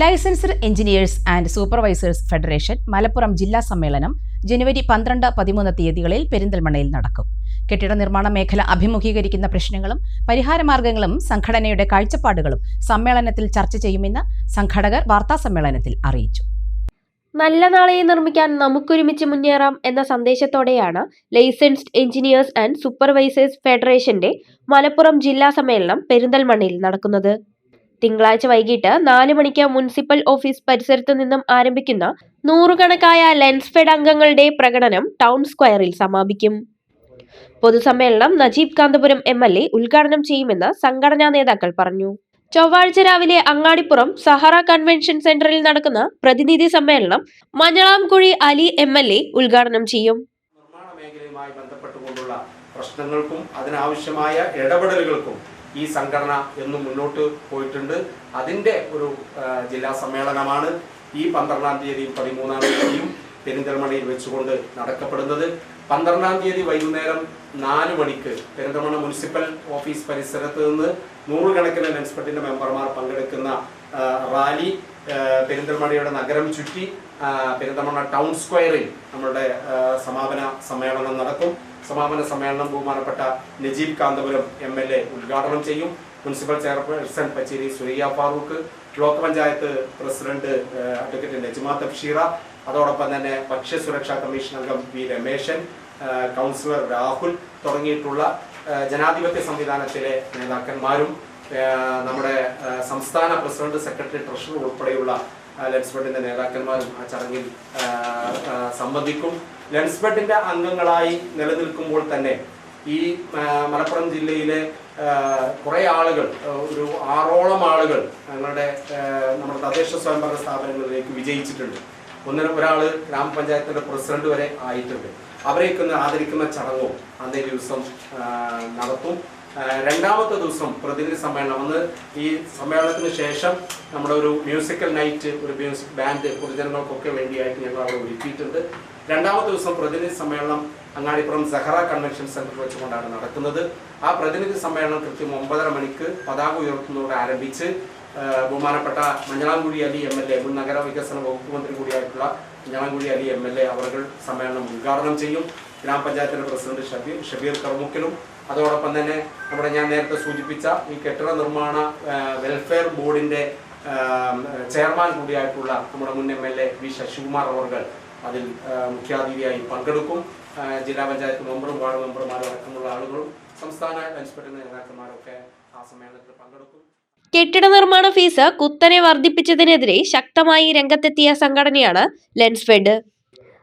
Licensed engineers and supervisors federation Malappuram ജില്ലാ സമ്മേളനം ജനുവരി പന്ത്രണ്ട് പതിമൂന്ന് തീയതികളിൽ പെരിന്തൽമണ്ണയിൽ നടക്കും. കെട്ടിട നിർമ്മാണ മേഖല അഭിമുഖീകരിക്കുന്ന പ്രശ്നങ്ങളും പരിഹാരമാർഗങ്ങളും സംഘടനയുടെ കാഴ്ചപ്പാടുകളും സമ്മേളനത്തിൽ ചർച്ച ചെയ്യുമെന്ന് സംഘടകർ വാർത്താസമ്മേളനത്തിൽ അറിയിച്ചു. നല്ല നാളെയെ നിർമ്മിക്കാൻ നമുക്കൊരുമിച്ച് മുന്നേറാം എന്ന സന്ദേശത്തോടെയാണ് ലൈസൻസ്ഡ് എഞ്ചിനീയേഴ്സ് ആൻഡ് സൂപ്പർവൈസേഴ്സ് ഫെഡറേഷന്റെ മലപ്പുറം ജില്ലാ സമ്മേളനം പെരിന്തൽമണ്ണയിൽ നടക്കുന്നത്. തിങ്കളാഴ്ച വൈകിട്ട് നാല് മണിക്ക് മുനിസിപ്പൽ ഓഫീസ് പരിസരത്ത് നിന്നും ആരംഭിക്കുന്ന നൂറുകണക്കായ ലെൻസ്ഫെഡ് അംഗങ്ങളുടെ പ്രകടനം ടൗൺ സ്ക്വയറിൽ സമാപിക്കും. പൊതുസമ്മേളനം Najeeb Kanthapuram M L A ഉദ്ഘാടനം ചെയ്യുമെന്ന് സംഘടനാ നേതാക്കൾ പറഞ്ഞു. ചൊവ്വാഴ്ച രാവിലെ അങ്ങാടിപ്പുറം സഹറ കൺവെൻഷൻ സെന്ററിൽ നടക്കുന്ന പ്രതിനിധി സമ്മേളനം Manjalamkuzhi Ali M L A ഉദ്ഘാടനം ചെയ്യും. നിർമ്മാണ മേഖലയുമായി ബന്ധപ്പെട്ടുകൊണ്ടുള്ള പ്രശ്നങ്ങൾക്കും അതിനാവശ്യമായ ഇടപെടലുകൾക്കും ഈ സംഘടന എന്നും മുന്നോട്ട് പോയിട്ടുണ്ട്. അതിന്റെ ഒരു ജില്ലാ സമ്മേളനമാണ് ഈ പന്ത്രണ്ടാം തീയതിയും പതിമൂന്നാം തീയതിയും പെരിന്തൽമണ്ണയിൽ വെച്ചുകൊണ്ട് നടക്കപ്പെടുന്നത്. പന്ത്രണ്ടാം തീയതി വൈകുന്നേരം നാല് മണിക്ക് പെരിന്തൽമണ്ണ മുനിസിപ്പൽ ഓഫീസ് പരിസരത്ത് നിന്ന് നൂറുകണക്കിന് ലെൻസ്പെട്ടിന്റെ മെമ്പർമാർ പങ്കെടുക്കുന്ന റാലി പെരിന്തൽമണ്ണയുടെ നഗരം ചുറ്റി ആ, പെരിന്തൽമണ്ണ ടൗൺ സ്ക്വയറിൽ നമ്മുടെ സമാപന സമ്മേളനം നടക്കും. സമാപന സമ്മേളനം ബഹുമാനപ്പെട്ട Najeeb Kanthapuram M L A ഉദ്ഘാടനം ചെയ്യും. Municipal chairperson Pacheri Suraiya Farooq block panchayat president advocate Najma Thabsheera അതോടൊപ്പം തന്നെ ഭക്ഷ്യസുരക്ഷാ കമ്മീഷൻ അംഗം വി രമേശൻ കൗൺസിലർ രാഹുൽ തുടങ്ങിയിട്ടുള്ള ജനാധിപത്യ സംവിധാനത്തിലെ നേതാക്കന്മാരും നമ്മുടെ സംസ്ഥാന പ്രസിഡന്റ് സെക്രട്ടറി ട്രഷറർ ഉൾപ്പെടെയുള്ള ആ, ലെൻസ്ബെഡിന്റെ നേതാക്കന്മാരും ആ ചടങ്ങിൽ സംബന്ധിക്കും. ലെൻസ് അംഗങ്ങളായി നിലനിൽക്കുമ്പോൾ തന്നെ ഈ മലപ്പുറം ജില്ലയിലെ കുറെ ആളുകൾ ഒരു ആറോളം ആളുകൾ ഞങ്ങളുടെ നമ്മുടെ തദ്ദേശ സ്വയംഭരണ സ്ഥാപനങ്ങളിലേക്ക് വിജയിച്ചിട്ടുണ്ട്. ഒന്നിന് ഒരാൾ ഗ്രാമപഞ്ചായത്തിന്റെ പ്രസിഡന്റ് വരെ ആയിട്ടുണ്ട്. അവരെയൊക്കെ ഒന്ന് ആദരിക്കുന്ന ചടങ്ങും അന്നേ ദിവസം നടത്തും. രണ്ടാമത്തെ ദിവസം പ്രതിനിധി സമ്മേളനം. അന്ന് ഈ സമ്മേളനത്തിന് ശേഷം നമ്മുടെ ഒരു മ്യൂസിക്കൽ നൈറ്റ് ഒരു മ്യൂസിക് ബാൻഡ് പൊതുജനങ്ങൾക്കൊക്കെ വേണ്ടിയായിട്ട് ഞങ്ങൾ അവിടെ ഒരുക്കിയിട്ടുണ്ട്. രണ്ടാമത്തെ ദിവസം പ്രതിനിധി സമ്മേളനം അങ്ങാടിപ്പുറം സഹറ കൺവെൻഷൻ സെന്ററിൽ വെച്ചുകൊണ്ടാണ് നടക്കുന്നത്. ആ പ്രതിനിധി സമ്മേളനം കൃത്യം ഒമ്പതര മണിക്ക് പതാക ഉയർത്തുന്നതോടെ ആരംഭിച്ച് ബഹുമാനപ്പെട്ട Manjalamkuzhi Ali M L A മുൻ നഗര വികസന വകുപ്പ് മന്ത്രി കൂടിയായിട്ടുള്ള Manjalamkuzhi Ali M L A അവർ സമ്മേളനം ഉദ്ഘാടനം ചെയ്യും. ഗ്രാമപഞ്ചായത്തിന്റെ പ്രസിഡന്റ് ഷബീർ ഷബീർ കർമുക്കലും അതോടൊപ്പം തന്നെ നമ്മുടെ ഞാൻ നേരത്തെ സൂചിപ്പിച്ച ഈ കെട്ടിട നിർമ്മാണ വെൽഫെയർ ബോർഡിന്റെ ചെയർമാൻ കൂടിയായിട്ടുള്ള നമ്മുടെ മുൻ M L A V Sasikumar അവർകൾ അതിൽ മുഖ്യാതിഥിയായി പങ്കെടുക്കും. ജില്ലാ പഞ്ചായത്ത് മെമ്പറും വാർഡ് മെമ്പർമാരും അടക്കമുള്ള ആളുകളും സംസ്ഥാന ഇൻസ്പെക്ടർ നേതാക്കന്മാരും ഒക്കെ ആ സമ്മേളനത്തിൽ പങ്കെടുക്കും. കെട്ടിട നിർമ്മാണ ഫീസ് കുത്തനെ വർദ്ധിപ്പിച്ചതിനെതിരെ ശക്തമായി രംഗത്തെത്തിയ സംഘടനയാണ് ലെൻസ്ഫെഡ്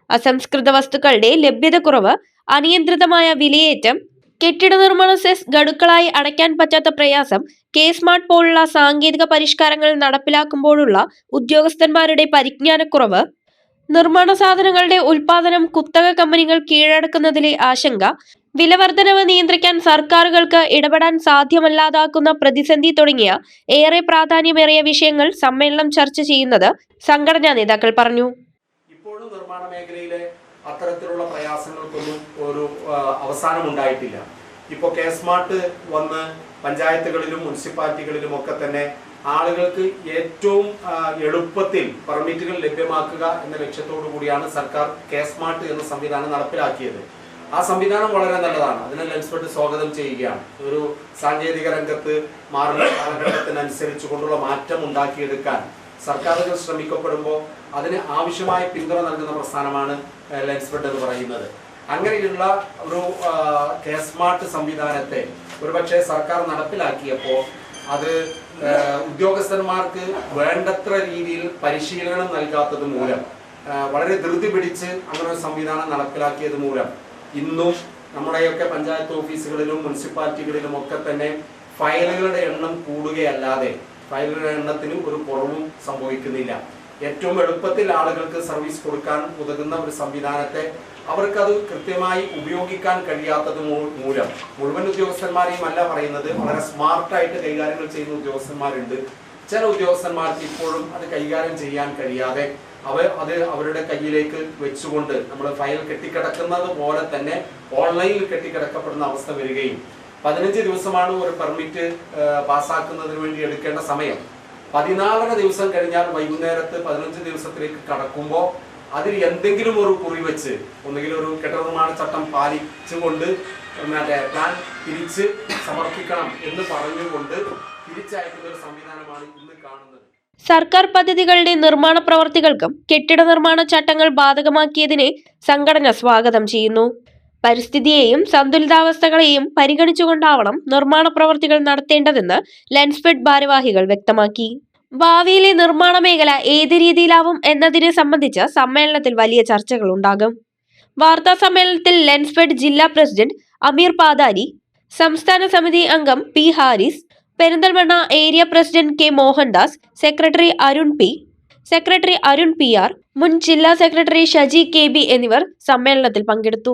അസംസ്കൃത വസ്തുക്കളുടെ ലഭ്യതക്കുറവ് അനിയന്ത്രിതമായ വിലയേറ്റം കെട്ടിട നിർമ്മാണ സെസ് ഗഡുക്കളായി അടയ്ക്കാൻ പറ്റാത്ത പ്രയാസം കെ സ്മാർട്ട് പോലുള്ള സാങ്കേതിക പരിഷ്കാരങ്ങൾ നടപ്പിലാക്കുമ്പോഴുള്ള ഉദ്യോഗസ്ഥന്മാരുടെ പരിജ്ഞാനക്കുറവ് നിർമ്മാണ സാധനങ്ങളുടെ ഉൽപാദനം കുത്തക കമ്പനികൾ കീഴടക്കുന്നതിലെ ആശങ്ക വിലവർദ്ധനവ് നിയന്ത്രിക്കാൻ സർക്കാരുകൾക്ക് ഇടപെടാൻ സാധ്യമല്ലാതാക്കുന്ന പ്രതിസന്ധി തുടങ്ങിയ ഏറെ പ്രാധാന്യമേറിയ വിഷയങ്ങൾ സമ്മേളനം ചർച്ച ചെയ്യുന്നത് സംഘടനാ നേതാക്കൾ പറഞ്ഞു. ഇപ്പോഴും അത്തരത്തിലുള്ള പ്രയാസങ്ങൾക്കൊന്നും ഒരു അവസാനം ഉണ്ടായിട്ടില്ല ഇപ്പോൾ കെ സ്മാർട്ട് വന്ന് പഞ്ചായത്തുകളിലും മുനിസിപ്പാലിറ്റികളിലും ഒക്കെ തന്നെ ആളുകൾക്ക് ഏറ്റവും എളുപ്പത്തിൽ പെർമിറ്റുകൾ ലഭ്യമാക്കുക എന്ന ലക്ഷ്യത്തോടു കൂടിയാണ് സർക്കാർ കെ സ്മാർട്ട് എന്ന സംവിധാനം നടപ്പിലാക്കിയത്. ആ സംവിധാനം വളരെ നല്ലതാണ്. അതിനെ ലെൻസ്പെട്ട് സ്വാഗതം ചെയ്യുകയാണ്. ഒരു സാങ്കേതിക രംഗത്ത് മാറുന്ന കാലഘട്ടത്തിനനുസരിച്ച് കൊണ്ടുള്ള മാറ്റം ഉണ്ടാക്കിയെടുക്കാൻ സർക്കാരുകൾ ശ്രമിക്കപ്പെടുമ്പോൾ അതിന് ആവശ്യമായ പിന്തുണ നൽകുന്ന പ്രസ്ഥാനമാണ് ഏഹ്, ഫെഡ് എന്ന് പറയുന്നത്. അങ്ങനെയുള്ള ഒരു കേസ്മാർട്ട് സംവിധാനത്തെ ഒരുപക്ഷെ സർക്കാർ നടപ്പിലാക്കിയപ്പോൾ അത് ഉദ്യോഗസ്ഥന്മാർക്ക് വേണ്ടത്ര രീതിയിൽ പരിശീലനം നൽകാത്തത് മൂലം വളരെ ധൃതി പിടിച്ച് അങ്ങനെ ഒരു സംവിധാനം നടപ്പിലാക്കിയത് മൂലം ഇന്നും നമ്മുടെയൊക്കെ പഞ്ചായത്ത് ഓഫീസുകളിലും മുനിസിപ്പാലിറ്റികളിലും ഒക്കെ തന്നെ ഫയലുകളുടെ എണ്ണം കൂടുകയല്ലാതെ ഫയലുകളുടെ എണ്ണത്തിന് ഒരു കുറവും സംഭവിക്കുന്നില്ല. ഏറ്റവും എളുപ്പത്തിൽ ആളുകൾക്ക് സർവീസ് കൊടുക്കാൻ ഉതകുന്ന ഒരു സംവിധാനത്തെ അവർക്കത് കൃത്യമായി ഉപയോഗിക്കാൻ കഴിയാത്തത് മൂലം. മുഴുവൻ ഉദ്യോഗസ്ഥന്മാരെയും അല്ല പറയുന്നത് വളരെ സ്മാർട്ടായിട്ട് കൈകാര്യങ്ങൾ ചെയ്യുന്ന ഉദ്യോഗസ്ഥന്മാരുണ്ട്. ചില ഉദ്യോഗസ്ഥന്മാർക്ക് ഇപ്പോഴും അത് കൈകാര്യം ചെയ്യാൻ കഴിയാതെ അവർ അത് അവരുടെ കയ്യിലേക്ക് വെച്ചുകൊണ്ട് നമ്മൾ ഫയൽ കെട്ടിക്കിടക്കുന്നത് പോലെ തന്നെ ഓൺലൈനിൽ കെട്ടിക്കിടക്കപ്പെടുന്ന അവസ്ഥ വരികയും പതിനഞ്ച് ദിവസമാണ് ഒരു പെർമിറ്റ് പാസ്സാക്കുന്നതിന് വേണ്ടി എടുക്കേണ്ട സമയം. പതിനാലര ദിവസം കഴിഞ്ഞാൽ വൈകുന്നേരത്ത് പതിനഞ്ച് ദിവസത്തിലേക്ക് കടക്കുമ്പോൾ അതിൽ എന്തെങ്കിലും ഒരു കുറി വെച്ച് ഒന്നുകിൽ ഒരു കെട്ടിട നിർമ്മാണ ചട്ടം പാലിച്ചുകൊണ്ട് മറ്റേ പ്ലാൻ തിരിച്ച് സമർപ്പിക്കണം എന്ന് പറഞ്ഞുകൊണ്ട് തിരിച്ചയക്കുന്ന ഒരു സംവിധാനമാണ് ഇന്ന് കാണുന്നത്. സർക്കാർ പദ്ധതികളുടെ നിർമ്മാണ പ്രവർത്തികൾക്കും കെട്ടിട നിർമ്മാണ ചട്ടങ്ങൾ ബാധകമാക്കിയതിനെ സംഘടന സ്വാഗതം ചെയ്യുന്നു. പരിസ്ഥിതിയെയും സന്തുലിതാവസ്ഥകളെയും പരിഗണിച്ചുകൊണ്ടാവണം നിർമ്മാണ പ്രവർത്തികൾ നടത്തേണ്ടതെന്ന് ലെൻസ്ഫെഡ് ഭാരവാഹികൾ വ്യക്തമാക്കി. ഭാവിയിലെ നിർമ്മാണ മേഖല ഏത് രീതിയിലാവും എന്നതിനെ സംബന്ധിച്ച് സമ്മേളനത്തിൽ വലിയ ചർച്ചകൾ ഉണ്ടാകും. വാർത്താ സമ്മേളനത്തിൽ ലെൻസ്ഫെഡ് ജില്ലാ പ്രസിഡന്റ് അമീർ പാതാരി സംസ്ഥാന സമിതി അംഗം P Haris Perinthalmanna area president K Mohandas secretary Arun P secretary Arun P R മുൻ ജില്ലാ സെക്രട്ടറി ഷജി കെ ബി എന്നിവർ സമ്മേളനത്തിൽ പങ്കെടുത്തു.